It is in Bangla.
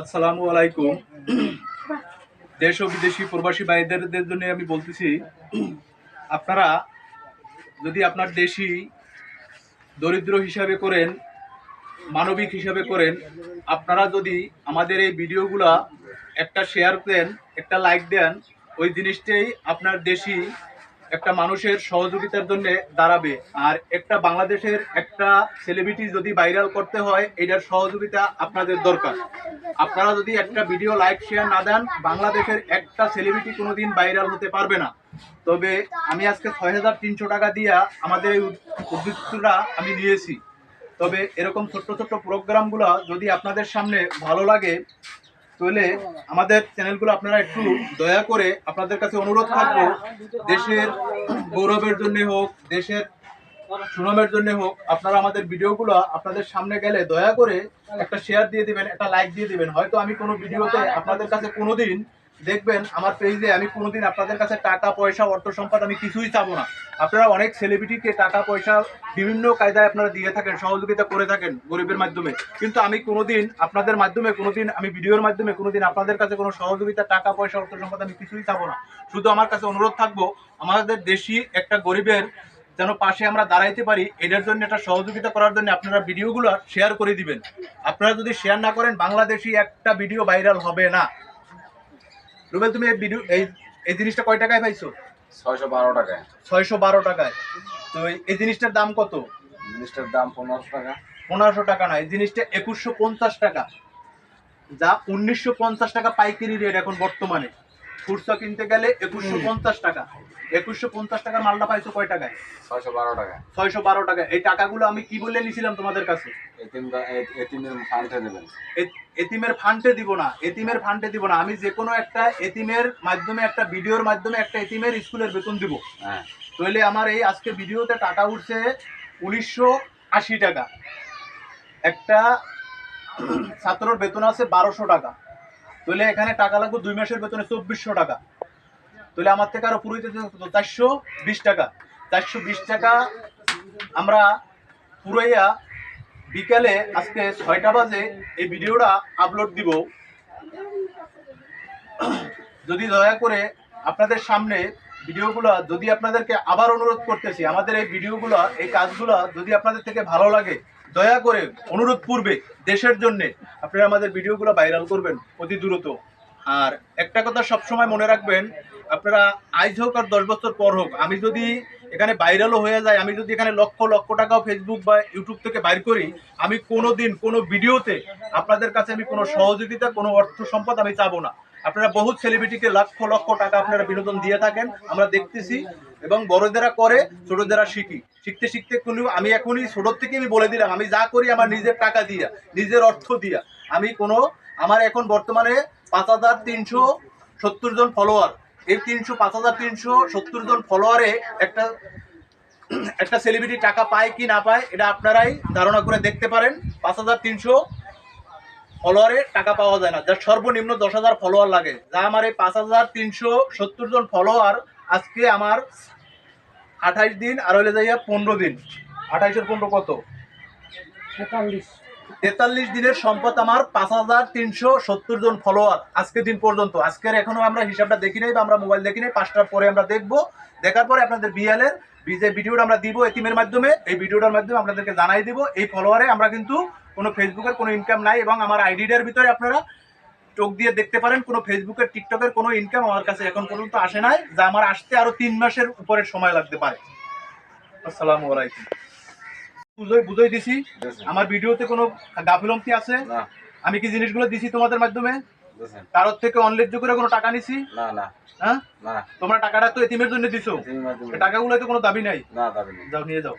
আসসালামু আলাইকুম। দেশ ও বিদেশি প্রবাসী ভাইদের জন্য আমি বলতেছি, আপনারা যদি আপনার দেশি দরিদ্র হিসাবে করেন, মানবিক হিসাবে করেন, আপনারা যদি আমাদের এই ভিডিওগুলা একটা শেয়ার দেন, একটা লাইক দেন, ওই জিনিসটাই আপনার দেশি একটা মানুষের সহযোগিতার জন্য দাঁড়াবে। আর একটা বাংলাদেশের একটা সেলিব্রিটি যদি ভাইরাল করতে হয়, এটার সহযোগিতা আপনাদের দরকার। আপনারা যদি একটা ভিডিও লাইক শেয়ার না দেন, বাংলাদেশের একটা সেলিব্রিটি কোনোদিন ভাইরাল হতে পারবে না। তবে আমি আজকে ছয় হাজার তিনশো টাকা দিয়া আমাদের এই উদ্যোগটা আমি নিয়েছি। তবে এরকম ছোট্ট ছোট্ট প্রোগ্রামগুলো যদি আপনাদের সামনে ভালো লাগে তাহলে আমাদের চ্যানেলগুলো আপনারা একটু দয়া করে আপনাদের কাছে অনুরোধ থাকব, দেশের গৌরবের জন্য হোক, দেশের সুনামের জন্য হোক, আপনারা আমাদের ভিডিওগুলো আপনাদের সামনে গেলে দয়া করে একটা শেয়ার দিয়ে দিবেন, একটা লাইক দিয়ে দিবেন। হয়তো আমি কোনো ভিডিওতে আপনাদের কাছে কোনোদিন দেখবেন আমার পেজে আমি কোনোদিন আপনাদের কাছে টাকা, পয়সা, অর্থ সম্পদ আমি কিছুই চাবো না। আপনারা অনেক সেলিব্রিটিকে টাকা, পয়সা বিভিন্ন কায়দায় আপনারা দিয়ে থাকেন, সহযোগিতা করে থাকেন গরিবের মাধ্যমে। কিন্তু আমি কোনোদিন আপনাদের মাধ্যমে, কোনোদিন আমি ভিডিওর মাধ্যমে, কোনোদিন আপনাদের কাছে কোনো সহযোগিতা, টাকা, পয়সা, অর্থ সম্পদ আমি কিছুই চাবো না। শুধু আমার কাছে অনুরোধ থাকব, আমাদের দেশি একটা গরিবের যেন পাশে আমরা দাঁড়াইতে পারি এটার জন্য একটা সহযোগিতা করার জন্য আপনারা ভিডিওগুলো শেয়ার করে দিবেন। আপনারা যদি শেয়ার না করেন, বাংলাদেশি একটা ভিডিও ভাইরাল হবে না। রুবেল তুমি এই ভিডিও এই এই জিনিসটা কয় টাকায় পাইছো? ছয়শো বারো টাকায়। ছয়শো বারো টাকায়। তো এই- এই জিনিসটার দাম কত? জিনিসটার দাম পনেরোশো টাকা। পনেরোশো টাকা না এই জিনিসটা একুশশো পঞ্চাশ টাকা। যা উনিশশো পঞ্চাশ টাকা পাইকারি রেট এখন বর্তমানে। খুচরা কিনতে গেলে একুশশো পঞ্চাশ টাকা। একুশশো পঞ্চাশ টাকার মালটা পাইছো কয় টাকায়? ছয়শো বারো টাকা। ছয়শো বারো টাকা। এই টাকাগুলো আমি কি বলে নিয়েছিলাম তোমাদের কাছে? এতিম এতিমের ফান্ডে দেবেন। এতিমের ফান্ডে দিব না। এতিমের ফান্ডে দিব না। আমি যে কোনো একটা এতিমের মাধ্যমে একটা ভিডিওর মাধ্যমে একটা এতিমের স্কুলের বেতন দিব। হ্যাঁ। তাহলে আমার এই আজকে ভিডিওতে টাকা উঠছে উনিশশো আশি টাকা। একটা ছাত্রর বেতন আছে বারোশো টাকা। তাহলে এখানে টাকা লাগবে দুই মাসের বেতনে চব্বিশশো টাকা। তাহলে আমার থেকে আরও পুরোইতে চারশো বিশ টাকা। চারশো বিশ টাকা আমরা পুরোইয়া বিকালে আজকে ছয়টা বাজে এই ভিডিওটা আপলোড দিব। যদি দয়া করে আপনাদের সামনে ভিডিওগুলো যদি আপনাদেরকে আবার অনুরোধ করতেছি, আমাদের এই ভিডিওগুলো, এই কাজগুলো যদি আপনাদের থেকে ভালো লাগে, দয়া করে অনুরোধ পূর্বে দেশের জন্য আপনারা আমাদের ভিডিওগুলো ভাইরাল করবেন অতি দ্রুত। আর একটা কথা সবসময় মনে রাখবেন আপনারা আজ হোক আর দশ বছর পর হোক, আমি যদি এখানে ভাইরালও হয়ে যায় আমি যদি এখানে লক্ষ লক্ষ টাকাও ফেসবুক বা ইউটিউব থেকে বাইর করি, আমি কোনো দিন কোনো ভিডিওতে আপনাদের কাছে আমি কোনো সহযোগিতা, কোনো অর্থ সম্পদ আমি চাবো না। আপনারা বহুত সেলিব্রিটিকে লক্ষ লক্ষ টাকা আপনারা বিনোদন দিয়ে থাকেন, আমরা দেখতেছি। এবং বড়দেরা করে, ছোটদেরা শিখি। শিখতে শিখতে কোনো, আমি এখনই ছোটোর থেকে আমি বলে দিলাম, আমি যা করি আমার নিজের টাকা দিয়া, নিজের অর্থ দিয়া। আমি কোনো, আমার এখন বর্তমানে পাঁচ হাজার তিনশো সত্তর জন ফলোয়ার এই তিনশো, পাঁচ হাজার তিনশো সত্তর জন ফলোয়ারে একটা একটা সেলিব্রিটি টাকা পায় কি না পায়, এটা আপনারাই ধারণা করে দেখতে পারেন। পাঁচ হাজার তিনশো ফলোয়ারে টাকা পাওয়া যায় না। যার সর্বনিম্ন দশ হাজার ফলোয়ার লাগে। যা আমার এই পাঁচ হাজার তিনশো সত্তর জন ফলোয়ার আজকে আমার আঠাইশ দিন, আর হইলে যাইয়া পনেরো দিন। আঠাইশের পনেরো কত? দিনের সম্পদ আমার, পাঁচ হাজার তিনশো সত্তর জন ফলোয়ার আজকের দিন পর্যন্ত। আজকের এখনও আমরা হিসাবটা দেখি নাই বা আমরা মোবাইল দেখি নাই। পাঁচটার পরে আমরা দেখব। দেখার পরে আপনাদের বিএলের যে ভিডিওটা আমরা দিব এতিমের মাধ্যমে, এই ভিডিওটার মাধ্যমে আপনাদেরকে জানাই দিব। এই ফলোয়ারে আমরা কিন্তু কোনো ফেসবুকের কোনো ইনকাম নাই এবং আমার আইডিটার ভিতরে আপনারা চোখ দিয়ে দেখতে পারেন। কোনো ফেসবুকের টিকটকের কোনো ইনকাম আমার কাছে এখন পর্যন্ত আসে নাই, যা আমার আসতে আরও তিন মাসের উপরে সময় লাগতে পারে। আসসালামু আলাইকুম। বুঝই বুঝই দিছি। আমার ভিডিওতে কোনো গাফিলমতি আছে? আমি কি জিনিসগুলো দিছি তোমাদের মাধ্যমে? কারোর থেকে অনলাইন করে কোনো টাকা নিছি? না না। হ্যাঁ? তোমরা টাকাটা তো এতিমের জন্য দিছো। টাকাগুলো তো কোনো দাবি নাই? না দাবি নেই। যাও নিয়ে যাও।